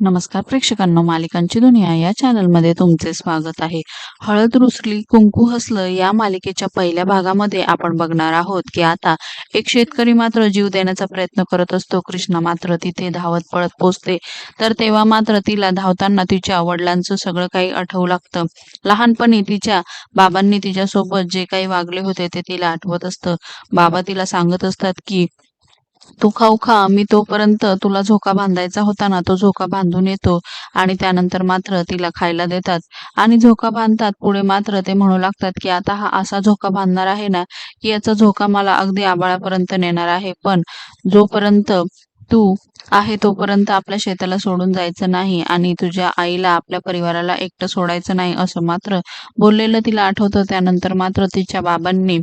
नमस्कार प्रेक्षकांना मालिकांची दुनिया या चॅनलमध्ये तुमचे स्वागत आहे. हळद रुसली कुंकू हसलं या मालिकेच्या पहिल्या भागामध्ये आपण बघणार आहोत की आता एक शेतकरी मात्र जीव देण्याचा प्रयत्न करत असतो. कृष्णा मात्र तिथे धावत पळत पोचते. तर तेव्हा मात्र तिला धावताना तिच्या वडिलांचं सगळं काही आठवू लागतं. लहानपणी तिच्या बाबांनी तिच्यासोबत जे काही वागले होते ते तिला आठवत असतं. बाबा तिला सांगत असतात की तू खाऊ खा मी तोपर्यंत तुला झोका बांधायचा होता ना तो झोका बांधून येतो. आणि त्यानंतर मात्र तिला खायला देतात. आणि झोका बांधतात पुढे मात्र ते म्हणू लागतात की आता हा असा झोका बांधणार आहे ना की याचा झोका मला अगदी आबाळापर्यंत नेणार आहे. पण जोपर्यंत तू आहे तोपर्यंत आपल्या शेताला सोडून जायचं नाही आणि तुझ्या आईला आपल्या परिवाराला एकटं सोडायचं नाही असं मात्र बोललेलं तिला आठवतं. त्यानंतर मात्र तिच्या बाबांनी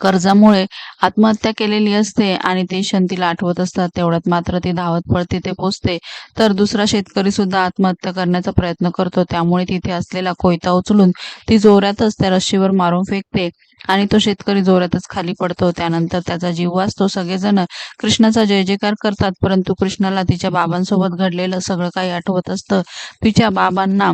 कर्जामुळे आत्महत्या केलेली असते आणि ते क्षण तिला आठवत असतात. तेवढ्यात मात्र ती धावत पळत तिथे पोचते. तर दुसरा शेतकरी सुद्धा आत्महत्या करण्याचा प्रयत्न करतो. त्यामुळे तिथे असलेला कोयता उचलून ती जोरातच त्या रस्सीवर मारून फेकते आणि तो शेतकरी जोरातच खाली पडतो. त्यानंतर त्याचा जीव वाचतो. सगळेजण कृष्णाचा जय जयकार करतात परंतु कृष्णाला तिच्या बाबांसोबत घडलेलं सगळं काही आठवत असतं. तिच्या बाबांना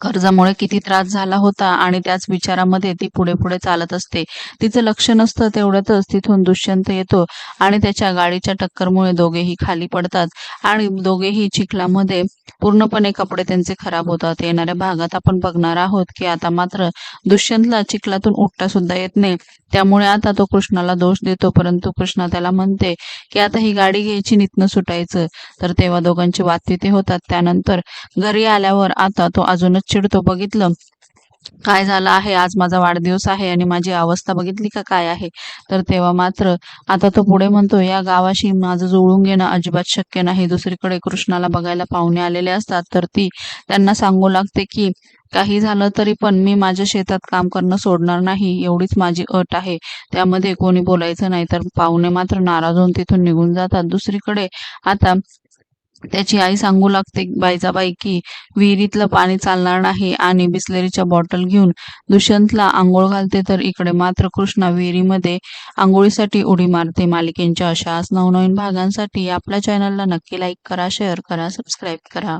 कर्जामुळे किती त्रास झाला होता आणि त्याच विचारामध्ये ती पुढे पुढे चालत असते. तिचं लक्ष नसतं तेवढ्यातच तिथून दुष्यंत येतो आणि त्याच्या गाडीच्या टक्करमुळे दोघेही खाली पडतात आणि दोघेही चिखलामध्ये पूर्णपणे कपडे त्यांचे खराब होतात. येणाऱ्या भागात आपण बघणार आहोत की आता मात्र दुष्यंतला चिखलातून उठता सुद्धा येत नाही. त्यामुळे आता तो कृष्णाला दोष देतो परंतु कृष्णा त्याला म्हणते की आता ही गाडी घ्यायची नितनं सुटायचं. तर तेव्हा दोघांची वादविते होतात. त्यानंतर घरी आल्यावर आता तो अजूनच चिडतो. बघितलं काय झालं आहे? आज माझा वाढदिवस आहे आणि माझी अवस्था बघितली का काय आहे? तर तेव्हा मात्र आता तो पुढे म्हणतो या गावाशी माझं जुळून घेणं अजिबात शक्य नाही. दुसरीकडे कृष्णाला बघायला पाहुणे आलेले असतात. तर ती त्यांना सांगू लागते की काही झालं तरी पण मी माझ्या शेतात काम करणं सोडणार नाही. एवढीच माझी अट आहे. त्यामध्ये कोणी बोलायचं नाही. तर पाहुणे मात्र नाराज होऊन तिथून निघून जातात. दुसरीकडे आता त्याची आई सांगू लागते बाईजाबाई की विहिरीतलं पाणी चालणार नाही आणि बिसलेरीच्या बॉटल घेऊन दुष्यंतला आंघोळ घालते तर इकडे मात्र कृष्णा विहिरीमध्ये आंघोळीसाठी उडी मारते. मालिकेंच्या अशाच नवनवीन भागांसाठी आपल्या चॅनलला नक्की लाईक करा शेअर करा सबस्क्राईब करा.